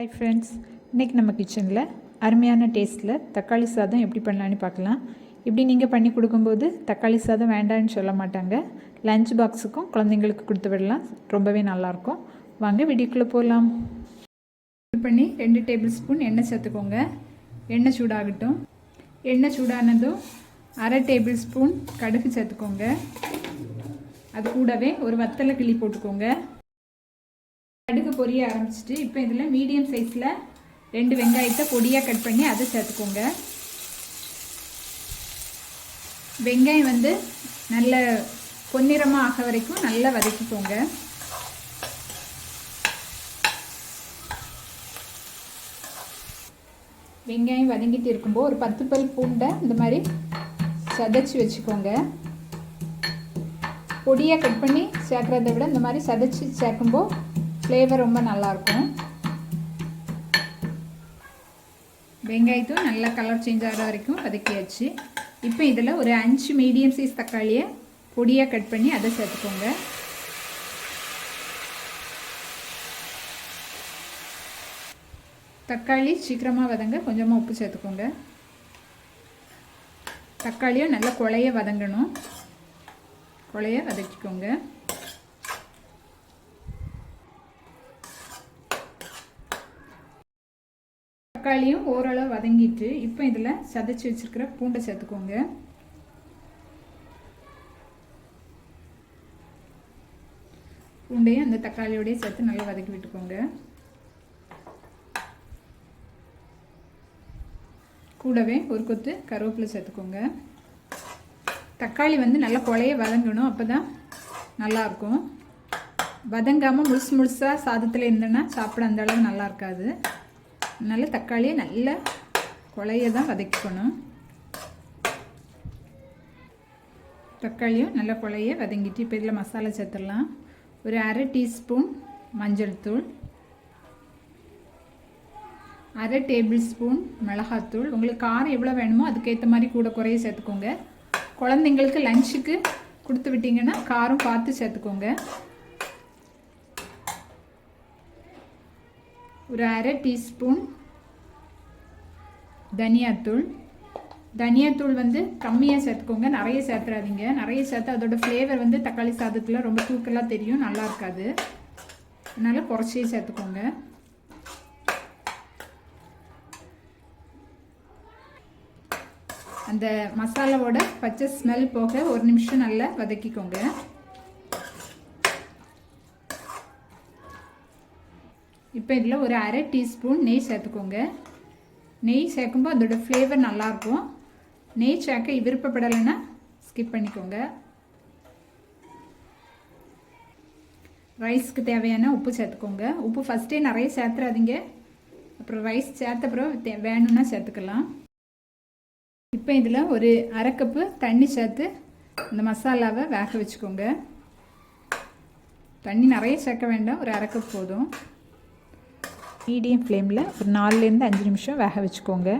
Hi friends இன்றைக்கி நம்ம கிச்சனில் அருமையான டேஸ்ட்டில் தக்காளி சாதம் எப்படி பண்ணலான்னு பார்க்கலாம். இப்படி நீங்கள் பண்ணி கொடுக்கும்போது தக்காளி சாதம் வேண்டான்னு சொல்ல மாட்டாங்க. லஞ்ச் பாக்ஸுக்கும் குழந்தைங்களுக்கு கொடுத்து விடலாம். ரொம்பவே நல்லாயிருக்கும். வாங்க வீடியோக்குள்ளே போகலாம். இது பண்ணி ரெண்டு டேபிள் ஸ்பூன் எண்ணெய் சேர்த்துக்கோங்க. எண்ணெய் சூடாகட்டும். எண்ணெய் சூடானதும் அரை டேபிள் ஸ்பூன் கடுகு சேர்த்துக்கோங்க. அது கூடவே ஒரு வத்தலை கிளி போட்டுக்கோங்க. கடுகு பொரிய ஆரம்பிச்சிட்டு இப்போ இதில் மீடியம் சைஸில் ரெண்டு வெங்காயத்தை பொடியாக கட் பண்ணி அதை சேர்த்துக்கோங்க. வெங்காயம் வந்து நல்ல பொன்னிறமாக ஆக வரைக்கும் நல்லா வதக்கிக்கோங்க. வெங்காயம் வதங்கிட்டு இருக்கும்போது ஒரு பத்து பல் பூண்டை இந்த மாதிரி சதைச்சி வச்சுக்கோங்க. பொடியாக கட் பண்ணி சேர்க்குறத விட இந்த மாதிரி சதைச்சி சேர்க்கும்போது ஃப்ளேவர் ரொம்ப நல்லாயிருக்கும் வெங்காயத்தும் நல்லா கலர் சேஞ்ச் ஆகிற வரைக்கும் வதக்கியாச்சு. இப்போ இதில் ஒரு அஞ்சு மீடியம் சைஸ் தக்காளியை பொடியாக கட் பண்ணி அதை சேர்த்துக்கோங்க. தக்காளி சீக்கிரமாக வதங்க கொஞ்சமாக உப்பு சேர்த்துக்கோங்க. தக்காளியும் நல்லா குழைய வதங்கணும். குழைய வதக்கிக்கோங்க. தக்காளியும் ஓரளவு வதங்கிட்டு இப்போ இதில் சதைச்சி வச்சுருக்கிற பூண்டை சேர்த்துக்கோங்க. பூண்டையும் அந்த தக்காளியோடய சேர்த்து நல்லா வதக்கி விட்டுக்கோங்க. கூடவே ஒரு கொத்து கருவேப்பிலை சேர்த்துக்கோங்க. தக்காளி வந்து நல்லா குழைய வதங்கணும் அப்போ தான் நல்லாயிருக்கும் வதங்காமல் முழுசு முழுசாக சாதத்தில் இருந்தேன்னா சாப்பிட அந்த அளவு நல்லா இருக்காது. அதனால் தக்காளியை நல்லா குழைய தான் வதக்கிக்கணும் தக்காளியும் நல்லா குழைய வதங்கிட்டு இப்போ இதில் மசாலா சேர்த்துடலாம். ஒரு அரை டீஸ்பூன் மஞ்சள் தூள். அரை டேபிள் ஸ்பூன் மிளகாத்தூள். உங்களுக்கு காரம் எவ்வளோ வேணுமோ அதுக்கேற்ற மாதிரி கூட குறைய சேர்த்துக்கோங்க. குழந்தைங்களுக்கு லஞ்சுக்கு கொடுத்து விட்டிங்கன்னா காரம் பார்த்து சேர்த்துக்கோங்க. ஒரு அரை டீஸ்பூன் தனியாத்தூள். தனியாத்தூள் வந்து கம்மியாக சேர்த்துக்கோங்க நிறைய சேர்த்துறாதீங்க. நிறைய சேர்த்து அதோட ஃப்ளேவர் வந்து தக்காளி சாதத்தில் ரொம்ப தூக்கலாக தெரியும் நல்லா இருக்காது. அதனால் குறைச்சே சேர்த்துக்கோங்க. அந்த மசாலாவோட பச்சை ஸ்மெல் போக ஒரு நிமிஷம் நல்லா வதக்கிக்கோங்க. இப்போ இதில் ஒரு அரை டீஸ்பூன் நெய் சேர்த்துக்கோங்க. நெய் சேர்க்கும்போது அதோட ஃப்ளேவர் நல்லாயிருக்கும். நெய் சேர்க்க விருப்பப்படலைன்னா ஸ்கிப் பண்ணிக்கோங்க. ரைஸ்க்கு தேவையான உப்பு சேர்த்துக்கோங்க. உப்பு ஃபஸ்ட்டே நிறைய சேர்த்துறாதீங்க. அப்புறம் ரைஸ் சேர்த்த பிறகு வேணும்னா சேர்த்துக்கலாம். இப்போ இதில் ஒரு அரை கப்பு தண்ணி சேர்த்து இந்த மசாலாவை வேக வச்சுக்கோங்க. தண்ணி நிறைய சேர்க்க வேண்டாம். ஒரு அரை கப் போதும். மீடியம் ஃப்ளேமில் ஒரு நாலுலேருந்து அஞ்சு நிமிஷம் வேக வச்சுக்கோங்க.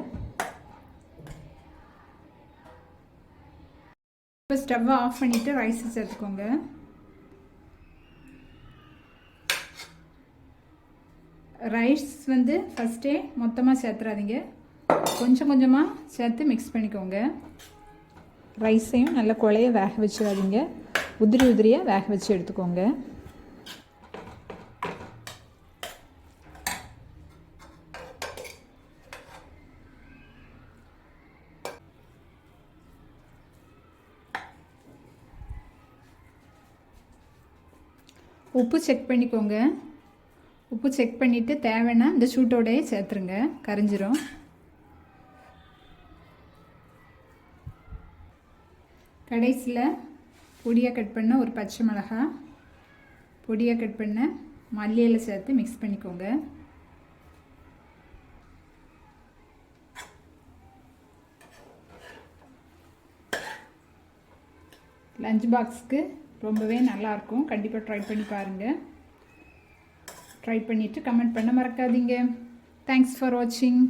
இப்போ ஸ்டவ்வை ஆஃப் பண்ணிவிட்டு ரைஸை சேர்த்துக்கோங்க ரைஸ் வந்து ஃபஸ்ட்டே மொத்தமாக சேர்த்துறாதீங்க. கொஞ்சம் கொஞ்சமாக சேர்த்து மிக்ஸ் பண்ணிக்கோங்க. ரைஸையும் நல்லா குழைய வேக வச்சிடாதீங்க. உதிரி உதிரியாக வேக வச்சு எடுத்துக்கோங்க. உப்பு செக் பண்ணிக்கோங்க. உப்பு செக் பண்ணிவிட்டு தேவைன்னா இந்த சூட்டோடையே சேர்த்துருங்க. கரைஞ்சிரும். கடைசியில் பொடியாக கட் பண்ண ஒரு பச்சை மிளகா பொடியாக கட் பண்ண மல்லியில் சேர்த்து மிக்ஸ் பண்ணிக்கோங்க. லஞ்ச் பாக்ஸ்க்கு ரொம்பவே நல்லாயிருக்கும். கண்டிப்பாக ட்ரை பண்ணி பாருங்கள் ட்ரை பண்ணிவிட்டு கமெண்ட் பண்ண மறக்காதீங்க. தேங்க்ஸ் ஃபார் வாட்சிங்